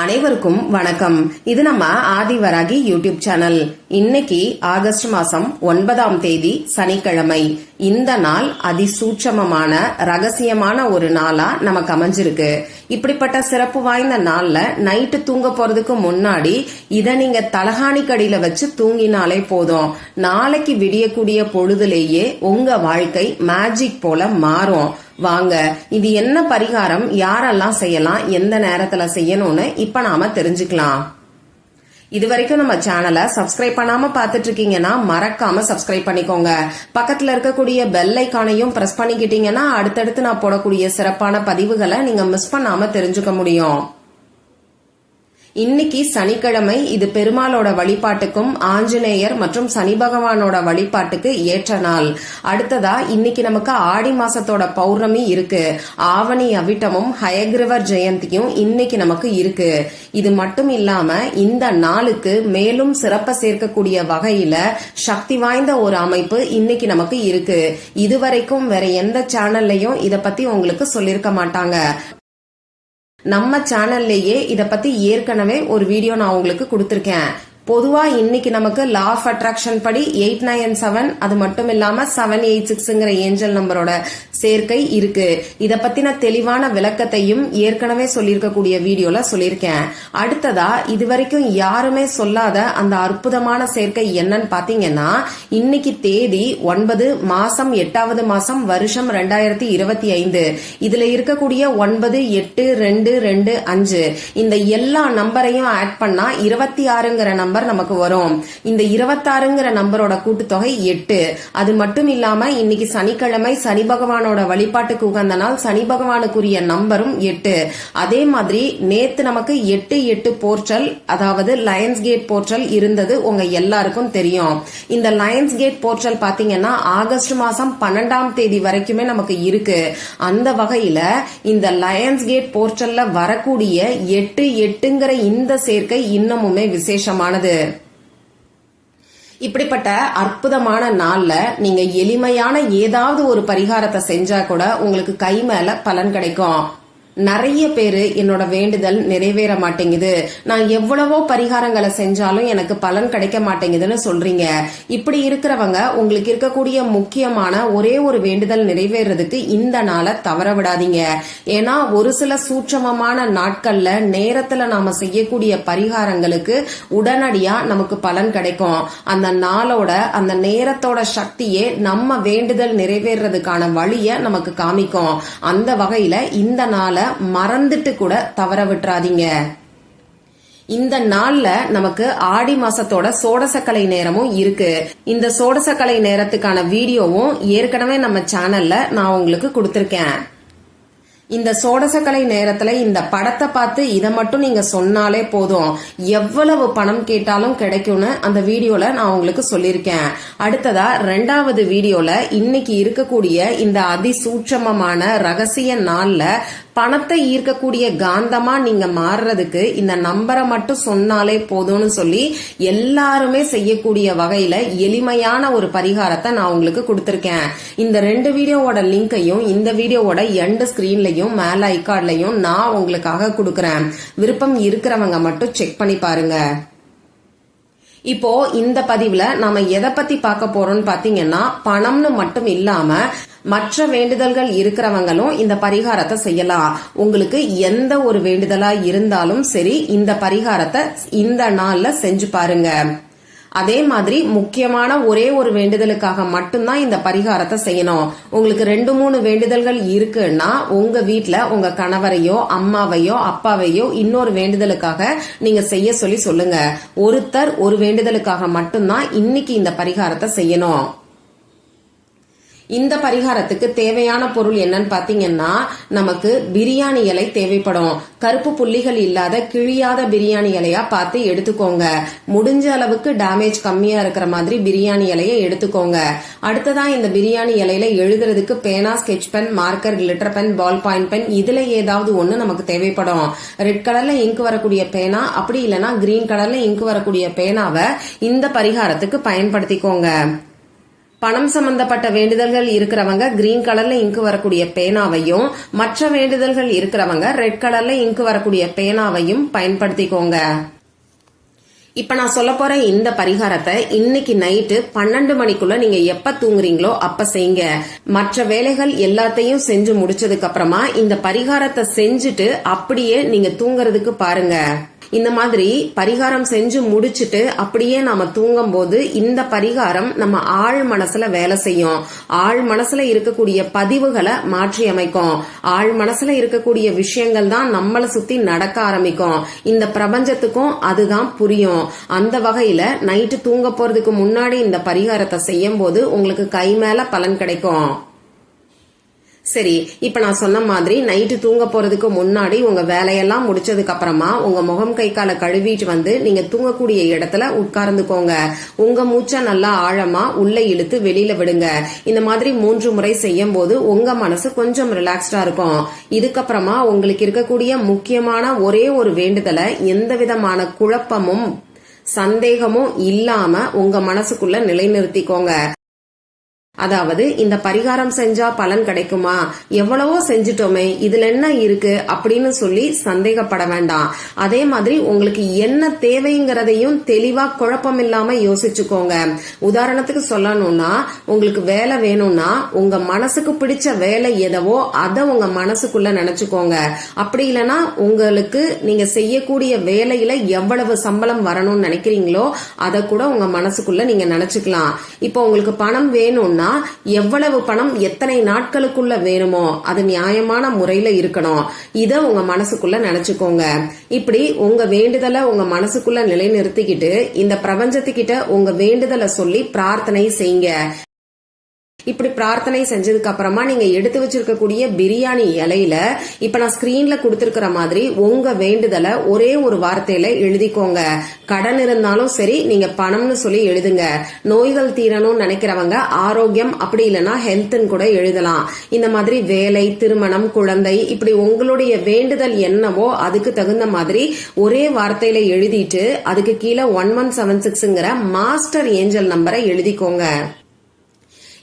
அனைவருக்கும் வணக்கம். இது நம்ம ஆதிவராகி யூடியூப் சேனல். இன்னைக்கு ஆகஸ்ட் மாசம் ஒன்பதாம் தேதி சனிக்கிழமை. இந்த நாள் அதிசூட்சமமான ரகசியமான ஒரு நாளா நமக்கு அமைஞ்சிருக்கு. இப்படிப்பட்ட சிறப்பு வாய்ந்த நாள்ல நைட்டு தூங்க போறதுக்கு முன்னாடி இத நீங்க தலகாணி கடியில வச்சு தூங்கினாலே போதும். நாளைக்கு விடியக்கூடிய பொழுதுலேயே உங்க வாழ்க்கை மேஜிக் போல மாறும். வாங்க இது என்ன பரிகாரம்? யாரெல்லாம் செய்யலாம்? எந்த நேரத்துல செய்யணும்னு இப்ப நாம தெரிஞ்சுக்கலாம். இது வரைக்கும் நம்ம சேனலை சப்ஸ்கிரைப் பண்ணாம பாத்துட்டு இருக்கீங்கன்னா மறக்காம சப்ஸ்கிரைப் பண்ணிக்கோங்க. பக்கத்துல இருக்கக்கூடிய பெல் ஐக்கானையும் பிரஸ் பண்ணிக்கிட்டீங்கன்னா அடுத்தடுத்து நான் போடக்கூடிய சிறப்பான பதிவுகளை நீங்க மிஸ் பண்ணாம தெரிஞ்சுக்க முடியும். இன்னைக்கு சனிக்கிழமை இது பெருமாளோட வழிபாட்டுக்கும் ஆஞ்சநேயர் மற்றும் சனி பகவானோட வழிபாட்டுக்கு ஏற்ற நாள். அடுத்ததா இன்னைக்கு நமக்கு ஆடி மாசத்தோட பௌர்ணமி இருக்கு. ஆவணி அவிட்டமும் ஹயக்ரிவர் ஜெயந்தியும் இன்னைக்கு நமக்கு இருக்கு. இது மட்டும் இல்லாம இந்த நாளுக்கு மேலும் சிறப்ப சேர்க்கக்கூடிய வகையில சக்தி வாய்ந்த ஒரு அமைப்பு இன்னைக்கு நமக்கு இருக்கு. இதுவரைக்கும் வேற எந்த சேனல்லையும் இத பத்தி உங்களுக்கு சொல்லிருக்க மாட்டாங்க. நம்ம சேனல்லையே இத பத்தி ஏற்கனவே ஒரு வீடியோ நான் உங்களுக்கு கொடுத்திருக்கேன். பொதுவா இன்னைக்கு நமக்கு லா ஆஃப் அட்ராக்ஷன் படி எயிட் நைன் செவன் அது மட்டும் இல்லாம செவன் எயிட் சிக்ஸ்ங்கிற ஏஞ்சல் நம்பரோட சேர்க்கை இருக்கு. இத பத்தின தெளிவான விளக்கத்தையும் ஏற்கனவே சொல்லியிருக்கக்கூடிய வீடியோல சொல்லியிருக்கேன். அடுத்ததா இது வரைக்கும் யாருமே சொல்லாத அந்த அற்புதமான சேர்க்கை என்னன்னு பாத்தீங்கன்னா இன்னைக்கு தேதி ஒன்பது மாசம் எட்டாவது மாசம் வருஷம் ரெண்டாயிரத்தி இருபத்தி ஐந்து. இதுல இருக்கக்கூடிய ஒன்பது எட்டு ரெண்டு ரெண்டு அஞ்சு. இந்த எல்லா நம்பரையும் ஆட் பண்ணா இருபத்தி ஆறுங்கிற நம்பர் நமக்கு வரும். இந்த இருபத்தாறுங்கிற நம்பரோட கூட்டுத்தொகை எட்டு. அது மட்டும் இல்லாம இன்னைக்கு சனிக்கிழமை சனி பகவானோட வழிபாட்டுக்கு உகந்த நாள் சனி பகவானுக்குரிய நம்பரும் எட்டு. அதே மாதிரி நேத்து நமக்கு எட்டு எட்டு போர்ட்டல் அதாவது லயன்ஸ் கேட் போர்ட்டல் இருந்தது. உங்க எல்லாருக்கும் தெரியும். இந்த லயன்ஸ் கேட் போர்ட்டல் பாத்தீங்கன்னா ஆகஸ்ட் மாசம் பன்னெண்டாம் தேதி வரைக்குமே நமக்கு இருக்கு. அந்த வகையில இந்த லயன்ஸ் கேட் போர்ட்டல்ல வரக்கூடிய எட்டு எட்டுங்கிற இந்த சேர்க்கை இன்னமுமே விசேஷமானது. இப்படிப்பட்ட அற்புதமான நாள்ல நீங்க எளிமையான ஏதாவது ஒரு பரிகாரத்தை செஞ்சா கூட உங்களுக்கு கை மேல பலன் கிடைக்கும். நிறைய பேரு என்னோட வேண்டுதல் நிறைவேற மாட்டேங்குது. நான் எவ்வளவோ பரிகாரங்களை செஞ்சாலும் எனக்கு பலன் கிடைக்க மாட்டேங்குதுன்னு சொல்றீங்க. இப்படி இருக்கிறவங்க உங்களுக்கு இருக்கக்கூடிய முக்கியமான ஒரே ஒரு வேண்டுதல் நிறைவேறதுக்கு இந்த நாளை தவற விடாதீங்க. ஏன்னா ஒரு சில சூட்சமமான நாட்கள்ல நேரத்துல நாம செய்யக்கூடிய பரிகாரங்களுக்கு உடனடியா நமக்கு பலன் கிடைக்கும். அந்த நாளோட அந்த நேரத்தோட சக்தியே நம்ம வேண்டுதல் நிறைவேறதுக்கான வழிய நமக்கு காமிக்கும். அந்த வகையில இந்த நாளை மறந்துட்டு கூட தவற விட்டுறாதீங்க. இந்த நாள்ல நமக்கு ஆடி மாசத்தோட சோடசக்கலை நேரமும் இருக்கு. இந்த சோடசக்கலை நேரத்துக்கான வீடியோவும் ஏற்கனவே நம்ம சேனல்ல நான் உங்களுக்கு கொடுத்துருக்கேன். இந்த சோடசக்கலை நேரத்துல இந்த படத்தை பார்த்து இதை மட்டும் நீங்க சொன்னாலே போதும். எவ்வளவு பணம் கேட்டாலும் கிடைக்கும்னு அந்த வீடியோல நான் உங்களுக்கு சொல்லியிருக்கேன். அடுத்ததா ரெண்டாவது வீடியோல இன்னைக்கு இருக்கக்கூடிய இந்த அதிசூட்சமமான ரகசிய நாள்ல பணத்தை ஈர்க்கக்கூடிய காந்தமா நீங்க மாறுறதுக்கு இந்த நம்பரை மட்டும் சொன்னாலே போதும்னு சொல்லி எல்லாருமே செய்யக்கூடிய வகையில எளிமையான ஒரு பரிகாரத்தை நான் உங்களுக்கு கொடுத்துருக்கேன். இந்த ரெண்டு வீடியோவோட லிங்கையும் இந்த வீடியோவோட எண்ட் ஸ்கிரீன்லயும் மேல ஐகார்ட்லயும் நான் உங்களுக்காக கொடுக்கறேன். விருப்பம் இருக்கிறவங்க மட்டும் செக் பண்ணி பாருங்க. இப்போ இந்த பதிவுல நாம எதை பத்தி பார்க்க போறோம்னு பாத்தீங்கன்னா பணம்னு மட்டும் இல்லாம மற்ற வேண்டுதல்கள் இருக்கிறவங்களும் இந்த பரிகாரத்தை செய்யலாம். உங்களுக்கு எந்த ஒரு வேண்டுதலா இருந்தாலும் சரி இந்த பரிகாரத்தை இந்த நாள்ல செஞ்சு பாருங்க. அதே மாதிரி முக்கியமான ஒரே ஒரு வேண்டுதலுக்காக மட்டும்தான் இந்த பரிகாரத்தை செய்யணும். உங்களுக்கு ரெண்டு மூணு வேண்டுதல்கள் இருக்குன்னா உங்க வீட்ல உங்க கணவரையோ அம்மாவையோ அப்பாவையோ இன்னொரு வேண்டுதலுக்காக நீங்க செய்ய சொல்லி சொல்லுங்க. ஒருத்தர் ஒரு வேண்டுதலுக்காக மட்டும்தான் இன்னைக்கு இந்த பரிகாரத்தை செய்யணும். இந்த பரிகாரத்துக்கு தேவையான பொருள் என்னன்னு பாத்தீங்கன்னா நமக்கு பிரியாணி இலை தேவைப்படும். கருப்பு புள்ளிகள் இல்லாத கிழியாத பிரியாணி இலையா பார்த்து எடுத்துக்கோங்க. முடிஞ்ச அளவுக்கு டேமேஜ் கம்மியா இருக்கிற மாதிரி பிரியாணி இலையை எடுத்துக்கோங்க. அடுத்ததா இந்த பிரியாணி இலையில எழுதுறதுக்கு பேனா sketch pen marker glitter pen ball point pen இதுல ஏதாவது ஒண்ணு நமக்கு தேவைப்படும். ரெட் கலர்ல இங்க் வரக்கூடிய பேனா அப்படி இல்லைன்னா கிரீன் கலர்ல இங்கு வரக்கூடிய பேனாவை இந்த பரிகாரத்துக்கு பயன்படுத்திக்கோங்க. பணம் சம்பந்தப்பட்ட வேண்டுதல்கள் இருக்கிறவங்க கிரீன் கலர்ல இங்கு வரக்கூடிய பேனாவையும் மற்ற வேண்டுதல்கள் இருக்கிறவங்க ரெட் கலர்ல இங்கு வரக்கூடிய பேனாவையும் பயன்படுத்திக்கோங்க. இப்ப நான் சொல்ல போற இந்த பரிகாரத்தை இன்னைக்கு நைட்டு பன்னெண்டு மணிக்குள்ள நீங்க எப்ப தூங்குறீங்களோ அப்ப செய்யுங்க. மற்ற வேலைகள் எல்லாத்தையும் செஞ்சு முடிச்சதுக்கு அப்புறமா இந்த பரிகாரத்தை செஞ்சுட்டு அப்படியே நீங்க தூங்குறதுக்கு பாருங்க. இந்த மாதிரி பரிகாரம் செஞ்சு முடிச்சிட்டு அப்படியே நாம தூங்கும் போது இந்த பரிகாரம் நம்ம ஆழ் மனசுல வேலை செய்யும். ஆழ் மனசுல இருக்கக்கூடிய பதிவுகளை மாற்றி அமைக்கும். ஆழ் மனசுல இருக்கக்கூடிய விஷயங்கள் தான் நம்மளை சுத்தி நடக்க ஆரம்பிக்கும். இந்த பிரபஞ்சத்துக்கும் அதுதான் புரியும். அந்த வகையில நைட்டு தூங்க போறதுக்கு முன்னாடி இந்த பரிகாரத்தை செய்யும் போது உங்களுக்கு கை மேல பலன் கிடைக்கும். சரி இப்ப நான் சொன்ன மாதிரி நைட்டு தூங்க போறதுக்கு முன்னாடி உங்க வேலையெல்லாம் முடிச்சதுக்கு அப்புறமா உங்க முகம் கை காலை கழுவிட்டு வந்து நீங்க தூங்கக்கூடிய இடத்துல உட்கார்ந்துக்கோங்க. உங்க மூச்சை நல்லா ஆழமா உள்ள இழுத்து வெளியில விடுங்க. இந்த மாதிரி மூன்று முறை செய்யும் போது உங்க மனசு கொஞ்சம் ரிலாக்ஸ்டா இருக்கும். இதுக்கப்புறமா உங்களுக்கு இருக்கக்கூடிய முக்கியமான ஒரே ஒரு வேண்டுதலை எந்த விதமான குழப்பமும் சந்தேகமும் இல்லாம உங்க மனசுக்குள்ள நிலைநிறுத்திக்கோங்க. அதாவது இந்த பரிகாரம் செஞ்சா பலன் கிடைக்குமா? எவ்வளவோ செஞ்சிட்டோமே இதுல என்ன இருக்கு அப்படின்னு சொல்லி சந்தேகப்பட வேண்டாம். அதே மாதிரி உங்களுக்கு என்ன தேவைங்கிறதையும் தெளிவா குழப்பம் இல்லாம யோசிச்சுக்கோங்க. உதாரணத்துக்கு சொல்லணும்னா உங்களுக்கு வேலை வேணும்னா உங்க மனசுக்கு பிடிச்ச வேலை எதவோ அதை உங்க மனசுக்குள்ள நினைச்சுக்கோங்க. அப்படி இல்லைன்னா உங்களுக்கு நீங்க செய்யக்கூடிய வேலையில எவ்வளவு சம்பளம் வரணும்னு நினைக்கிறீங்களோ அதை கூட உங்க மனசுக்குள்ள நீங்க நினைச்சுக்கலாம். இப்போ உங்களுக்கு பணம் வேணும்னா எவ்வளவு பணம் எத்தனை நாட்களுக்குள்ள வேணுமோ அது நியாயமான முறையில இருக்கணும். இத உங்க மனசுக்குள்ள நினைச்சுக்கோங்க. இப்படி உங்க வேண்டுதலை உங்க மனசுக்குள்ள நிலைநிறுத்திக்கிட்டு இந்த பிரபஞ்சத்துக்கிட்ட உங்க வேண்டுதலை சொல்லி பிரார்த்தனை செய்யுங்க. இப்படி பிரார்த்தனை செஞ்சதுக்கு அப்புறமா நீங்க எடுத்து வச்சிருக்கக்கூடிய பிரியாணி இலையில இப்ப நான் ஸ்கிரீன்ல கொடுத்திருக்கிற மாதிரி உங்க வேண்டுதலை ஒரே ஒரு வார்த்தையில எழுதிக்கோங்க. கடன் இருந்தாலும் சரி நீங்க பணம்னு சொல்லி எழுதுங்க. நோய்கள் தீரணும்னு நினைக்கிறவங்க ஆரோக்கியம் அப்படி இல்லைன்னா ஹெல்த்னு கூட எழுதலாம். இந்த மாதிரி வேலை திருமணம் குழந்தை இப்படி உங்களுடைய வேண்டுதல் என்னவோ அதுக்கு தகுந்த மாதிரி ஒரே வார்த்தையில எழுதிட்டு அதுக்கு கீழே ஒன் ஒன் செவன் சிக்ஸ்ங்கிற மாஸ்டர் ஏஞ்சல் நம்பரை எழுதிக்கோங்க.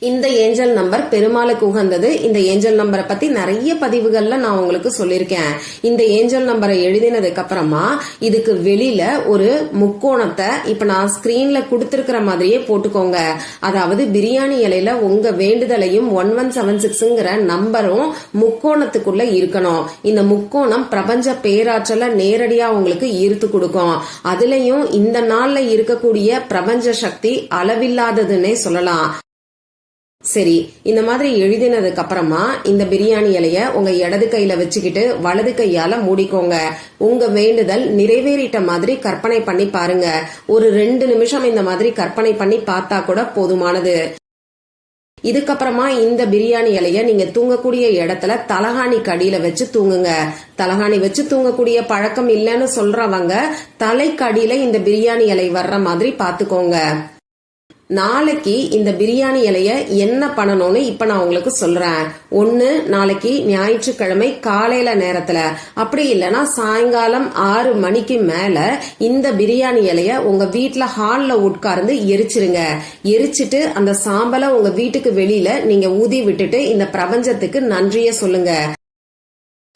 இந்த ஏஞ்சல் நம்பர் பெருமாளுக்கு உகந்தது. இந்த ஏஞ்சல் நம்பரை பத்தி நிறைய பதிவுகள்ல நான் உங்களுக்கு சொல்லியிருக்கேன். இந்த ஏஞ்சல் நம்பரை எழுதினதுக்கு அப்புறமா இதுக்கு வெளியில ஒரு முக்கோணத்தை இப்ப நான் ஸ்கிரீன்ல கொடுத்திருக்கிற மாதிரியே போட்டுக்கோங்க. அதாவது பிரியாணி இலையில உங்க வேண்டுதலையும் ஒன் ஒன் செவன் சிக்ஸ்ங்கிற நம்பரும் முக்கோணத்துக்குள்ள இருக்கணும். இந்த முக்கோணம் பிரபஞ்ச பேராற்றல நேரடியா உங்களுக்கு ஈர்த்து கொடுக்கும். அதுலயும் இந்த நாள்ல இருக்கக்கூடிய பிரபஞ்ச சக்தி அளவில்லாததுன்னே சொல்லலாம். சரி இந்த மாதிரி எழுதினதுக்கு அப்புறமா இந்த பிரியாணி இலைய உங்க இடது கையில வச்சுக்கிட்டு வலது கையால மூடிக்கோங்க. உங்க வேண்டுதல் நிறைவேறிட்ட மாதிரி கற்பனை பண்ணி பாருங்க. ஒரு ரெண்டு நிமிஷம் இந்த மாதிரி கற்பனை பண்ணி பார்த்தா கூட போதுமானது. இதுக்கப்புறமா இந்த பிரியாணி இலைய நீங்க தூங்கக்கூடிய இடத்துல தலகாணி கடியில வச்சு தூங்குங்க. தலகாணி வச்சு தூங்கக்கூடிய பழக்கம் இல்லைன்னு சொல்றவங்க தலைக்கடியில இந்த பிரியாணி இலை வர்ற மாதிரி பாத்துக்கோங்க நாளைக்கு இந்த பிரியாணி இலைய என்ன பண்ணணும்னு இப்ப நான் உங்களுக்கு சொல்றேன். ஒன்னு நாளைக்கு ஞாயிற்றுக்கிழமை காலையில நேரத்துல. அப்படி இல்லைன்னா சாயங்காலம் ஆறு மணிக்கு மேல இந்த பிரியாணி இலைய உங்க வீட்டுல ஹால்ல உட்கார்ந்து எரிச்சிருங்க. எரிச்சிட்டு அந்த சாம்பலை உங்க வீட்டுக்கு வெளியில நீங்க ஊதி விட்டுட்டு இந்த பிரபஞ்சத்துக்கு நன்றிய சொல்லுங்க.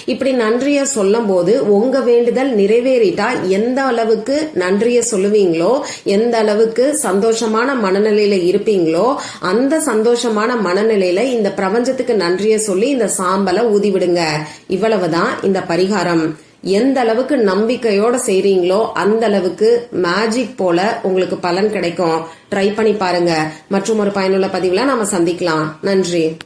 இப்படி நன்றிய சொல்லும் போது உங்க வேண்டுதல் நிறைவேறிட்டா எந்த அளவுக்கு நன்றிய சொல்லுவீங்களோ எந்த அளவுக்கு சந்தோஷமான மனநிலையில இருப்பீங்களோ அந்த சந்தோஷமான மனநிலையில இந்த பிரபஞ்சத்துக்கு நன்றிய சொல்லி இந்த சாம்பலை ஊதி விடுங்க. இவ்வளவுதான் இந்த பரிகாரம். எந்த அளவுக்கு நம்பிக்கையோட செய்றீங்களோ அந்த அளவுக்கு மேஜிக் போல உங்களுக்கு பலன் கிடைக்கும். ட்ரை பண்ணி பாருங்க. மற்றும் ஒரு பயனுள்ள பதிவுல நாம சந்திக்கலாம். நன்றி.